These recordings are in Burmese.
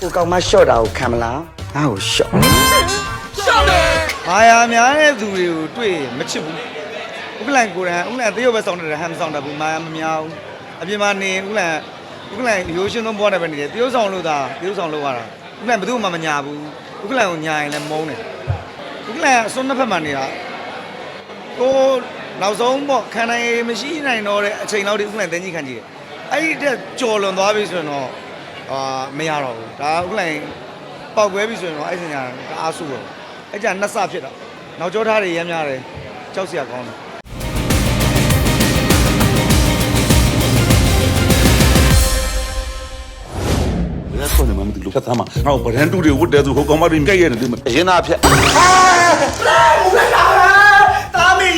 ကိုကောင်မရှော့တာကိုခံမလားငါ့ကိုရှော့ရှောက်တယ်မာယာများတဲ့သူတွေကိုတွေ့ရင်မချစ်ဘူးဥက္ကလန်ကိုရန်ဥက္ကလန်တရုတ်ပဲစောင်းတယ်ဟမ်မစောင်းတတ်ဘူးမာယာမများဘူးအပြင်မှာနေဥက္ကလန်ဥက္ကလန်ရိုးရှင်းသုံးဘွားတယ်ပဲနေတယ်တရုတ်ဆောင်လို့သာတရုတ်ဆောင်လို့ရတာဥက္ကလန်ဘယ်သူမှမညာဘူးဥက္ကလန်ကိုညာရင်လည်းမုန်းတယ်ဥက္ကလန်အစွန်းနှစ်ဖက်မှာနေတာကိုနောက်ဆုံးပေါ့ခံနိုင်ရည်မရှိနိုင်တော့တဲ့အချိန်လောက်ဒီဥက္ကလန်တင်းကြီးခံကြည့်တယ်အဲ့ဒီတက်ကြော်လွန်သွားပြီဆိုရင်တော့ အာမရတော့ဘူးဒါဥက္ကလန်ပောက်ကွဲပြီဆိုရင်တော့အဲ့စင်ညာတအားဆူတော့အဲ့ကြနှစ်ဆဖြစ်တော့နောက်ကျောထားတွေရမ်းများတယ်ကြောက်စရာကောင်းတယ်ဘယ်ကနေမှမသိလို့ဖြတ်သားမှာငါ့ကိုဗရန်တူတွေဝတ်တယ်ဆိုဟိုကောင်မတွေကြိုက်ရတယ်ဒီမှာအရင်သားဖြတ်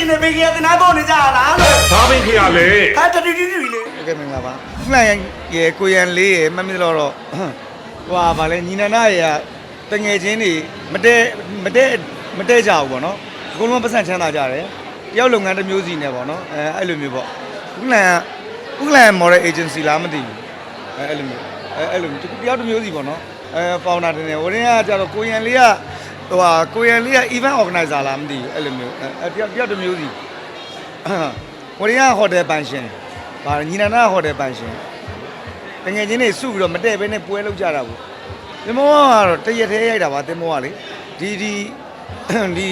တာမီနေဘေကရတနာပေါ်နေကြလားလို့ ဘာပင်ခရလဲ ဟာတတီတီတီလေ โอเคမင်္ဂလာပါဥက္ကလန်ရဲ့ကိုရန်လေးရဲ့မမီတော့တော့ဟိုဟာဗာလဲညီနန္ဒရဲ့တငယ်ချင်းတွေမတဲမတဲမတဲကြဘူးပေါ့နော်အကုန်လုံးပတ်စံချမ်းသာကြတယ်တယောက်လုပ်ငန်းတစ်မျိုးစီနဲ့ပေါ့နော်အဲအဲ့လိုမျိုးပေါ့ဥက္ကလန်ဥက္ကလန် model agency လားမသိဘူးအဲအဲ့လိုမျိုးအဲအဲ့လိုမျိုးတယောက်တစ်မျိုးစီပေါ့နော်အဲ founder တင်တယ်ဝရင်းကကြတော့ကိုရန်လေးက ဟိုဟာကိုရန်လေးက event organizer လားမသိဘူးအဲ့လိုမျိုးအဲတယောက်တယောက်တစ်မျိုးစီဝရီယာဟိုတယ်ပန်ရှင်ဗာညီနန္ဒဟိုတယ်ပန်ရှင်တကယ်ချင်းနေစုပြီးတော့မတဲ့ဘဲနဲ့ပွဲလုပ်ကြတာဘူးတင်မောကတော့တရက်သေးရိုက်တာပါတင်မောကလေဒီဒီဒီ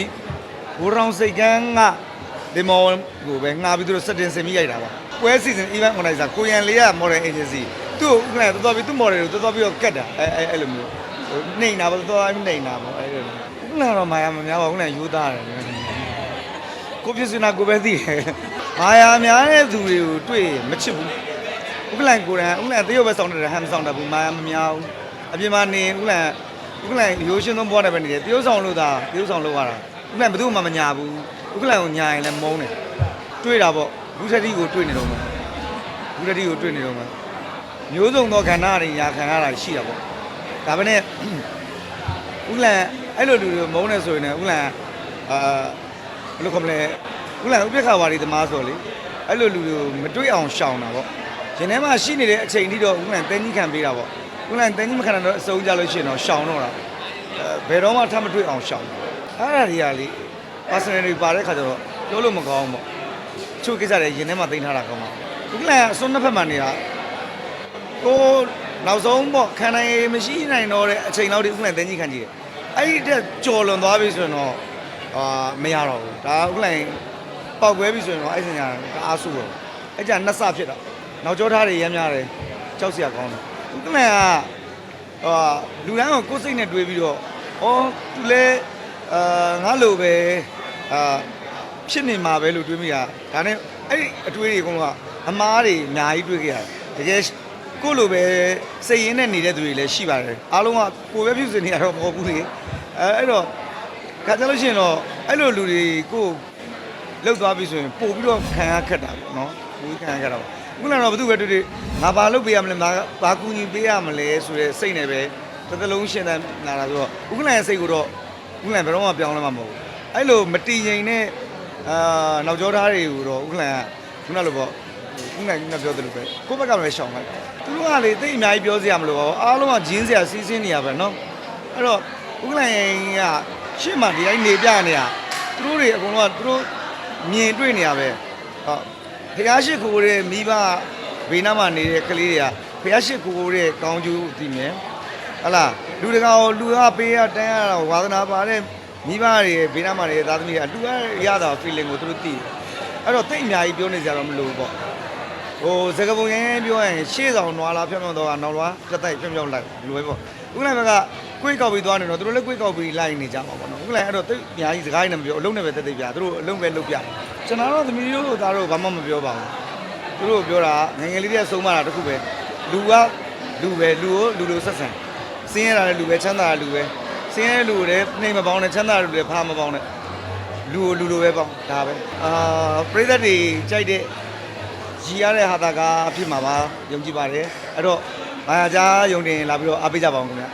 ဘူရောင်စိတ်ကန်းကတင်မောကိုပဲငှားပြီးသူတို့စက်တင်စင်ပြီးရိုက်တာပါပွဲစီစဉ် event organizer ကိုရန်လေးက model agency သူ့ကိုဥက္ကဋ္ဌတော်တော်ပြီးသူ့ model ကိုတော်တော်ပြီးတော့ကတ်တာအဲအဲအဲ့လိုမျိုး နှိမ်တာပါတော်တော်ပြီးနှိမ်တာပေါ့အဲ့လိုဥက္ကဋ္ဌတော့မာယာမများပါဘူးဥက္ကဋ္ဌယူသားတယ်ကိုပြစ်စနာကိုပဲသိတယ်။မာယာများတဲ့သူတွေကိုတွေ့ရင်မချစ်ဘူး။ဥက္ကလန်ကိုရန်ဥက္ကလန်တရုတ်ပဲစောင်းတယ်ဟမ်မစောင်းတတ်ဘူးမာယာမများဘူး။အပြင်မှာနေဥက္ကလန်ဥက္ကလန်ရိုးရှင်းသုံးဘွားတယ်ပဲနေတယ်တရုတ်ဆောင်လို့သာတရုတ်ဆောင်လို့ရတာ။ဥက္ကလန်ဘယ်သူမှမညာဘူး။ဥက္ကလန်ကိုညာရင်လည်းမုန်းတယ်။တွေ့တာပေါ့ဘူးထတိကိုတွေ့နေတော့မှာဘူးထတိကိုတွေ့နေတော့မှာမျိုးစုံသောခန္ဓာတွေညာခံရတာရှိတာပေါ့။ ဒါပဲနဲ့ဥက္ကလန်အဲ့လိုလူတွေမုန်းနေဆိုရင်လည်းဥက္ကလန်အာဘယ်လိုခေါ်မလဲဥက္ကလန်ဥပ္ပခါဝါဒီသမားဆိုလေအဲ့လိုလူတွေကိုမတွေ့အောင်ရှောင်တာပေါ့ရင်ထဲမှာရှိနေတဲ့အချိန်ထိတော့ဥက္ကလန်တင်းကြီးခံပေးတာပေါ့ဥက္ကလန်တင်းကြီးမခံတော့အစုံကြလို့ရှိရင်တော့ရှောင်တော့တာအဲဘယ်တော့မှထပ်မတွေ့အောင်ရှောင်အဲ့ဒါတွေကလေ personality ပါတဲ့ခါကျတော့ပြောလို့မကောင်းဘူးပေါ့ချို့ကိစ္စတွေရင်ထဲမှာတင်ထားတာကောင်းပါဥက္ကလန်အစွန်းနှစ်ဖက်မှာနေတာကို နောက်ဆုံးပေါ့ခံနိုင်ရည်မရှိနိုင်တော့တဲ့အချိန်လောက်ဒီဥက္ကလန်တင်းကြီးခံကြည့်တယ်အဲ့ဒီတက်ကြော်လွန်သွားပြီဆိုရင်တော့အာမရတော့ဘူးဒါဥက္ကလန်ပောက်ကွဲပြီဆိုရင်တော့အဲ့စင်ညာတအားဆူတော့အဲ့ကြနှစ်ဆဖြစ်တော့နောက်ကျောထားတွေရမ်းများတယ်ကြောက်စရာကောင်းတယ်ဥက္ကလန်ကအာလူတိုင်းကိုကိုယ်စိတ်နဲ့တွေးပြီးတော့ဩသူလဲအာငါလိုပဲအာဖြစ်နေမှာပဲလို့တွေးမိတာဒါနဲ့အဲ့ဒီအတွေးတွေအကုန်လုံးကအမားတွေအများကြီးတွေးခဲ့ရတယ်တကယ် ကိုယ့်လိုပဲစိတ်ရင်းနဲ့နေတဲ့သူတွေလည်းရှိပါတယ်အားလုံးကကိုယ်ပဲပြုစုနေရတော့မဟုတ်ဘူးလေအဲအဲ့တော့ခါကြလို့ရှိရင်တော့အဲ့လိုလူတွေကိုယ်လောက်သွားပြီဆိုရင်ပို့ပြီးတော့ခံရခက်တာပေါ့နော်ပို့ပြီးခံရခက်တာပေါ့ခုနကတော့ဘယ်သူပဲတွေ့တွေ့ငါဘာလုပ်ပေးရမလဲငါဘာကူညီပေးရမလဲဆိုတဲ့စိတ်နဲ့ပဲတစ်သလုံးရှင်းတန်းလာတာဆိုတော့ဥက္ကလန်ရဲ့စိတ်ကိုတော့ဥက္ကလန်ဘယ်တော့မှပြောင်းလဲမှာမဟုတ်ဘူးအဲ့လိုမတည်ငြိမ်တဲ့အာနောက်ကျောသားတွေကိုတော့ဥက္ကလန်ကခုနလိုပေါ့ ခုနကကပြောသလိုပဲကိုယ့်ဘက်ကလည်းရှောင်လိုက်သူတို့ကလေတိတ်အများကြီးပြောစရာမလိုပါဘူးအားလုံးကဂျင်းစရာစီးစင်းနေရပဲเนาะအဲ့တော့ဥက္ကလန်ကရှေ့မှာဒီတိုင်းနေပြနေတာသူတို့တွေအကုန်လုံးကသူတို့မြင်တွေ့နေရပဲဟုတ်ဖះရှိခိုးတဲ့မိဘဘေးနားမှာနေတဲ့ကလေးတွေကဖះရှိခိုးတဲ့ကောင်းကျိုးသိမြင်ဟလာလူတကာကိုလူကပေးရတန်းရတော့ဝါသနာပါတဲ့မိဘတွေဘေးနားမှာနေတဲ့သားသမီးတွေကလူရရတာ feeling ကိုသူတို့သိတယ်အဲ့တော့တိတ်အများကြီးပြောနေကြတော့မလို့ပေါ့ ဟိုစကပုံရင်းပြောရရင်ရှေ့ဆောင်နွားလားဖြောင်းဖြောင်းတော့ကနောက်လားပြတ်တိုက်ဖြောင်းဖြောင်းလိုက်လူပဲပေါ့ဥက္ကလန်ဘက်ကကိုယ်ကောက်ပြီးသွားနေတော့သူတို့လည်းကိုယ်ကောက်ပြီးလိုက်နေကြမှာပေါ့နော်ဥက္ကလန်အဲ့တော့တိတ်အများကြီးစကားနဲ့မပြောအလုံးနဲ့ပဲတက်တက်ပြသူတို့အလုံးပဲလုပ်ပြကျွန်တော်တို့သမီးတို့သားတို့ဘာမှမပြောပါဘူးသူတို့ပြောတာငယ်ငယ်လေးတွေကဆုံးမတာတခုပဲလူကလူပဲလူကိုလူလိုဆက်ဆံစင်းရတာလည်းလူပဲချမ်းသာတာလူပဲစင်းရတဲ့လူကိုလည်းနှိမ်မပေါင်းနဲ့ချမ်းသာတဲ့လူလည်းဖားမပေါင်းနဲ့လူကိုလူလိုပဲပေါင်းဒါပဲအာပရိသတ်တွေကြိုက်တဲ့ ကြည်ရတဲ့ဟာတာကအဖြစ်မှာပါယုံကြည်ပါတယ်အဲ့တော့ဘာသာကြားယုံတင်လာပြီးတော့အားပေးကြပါအောင်ခင်ဗျာ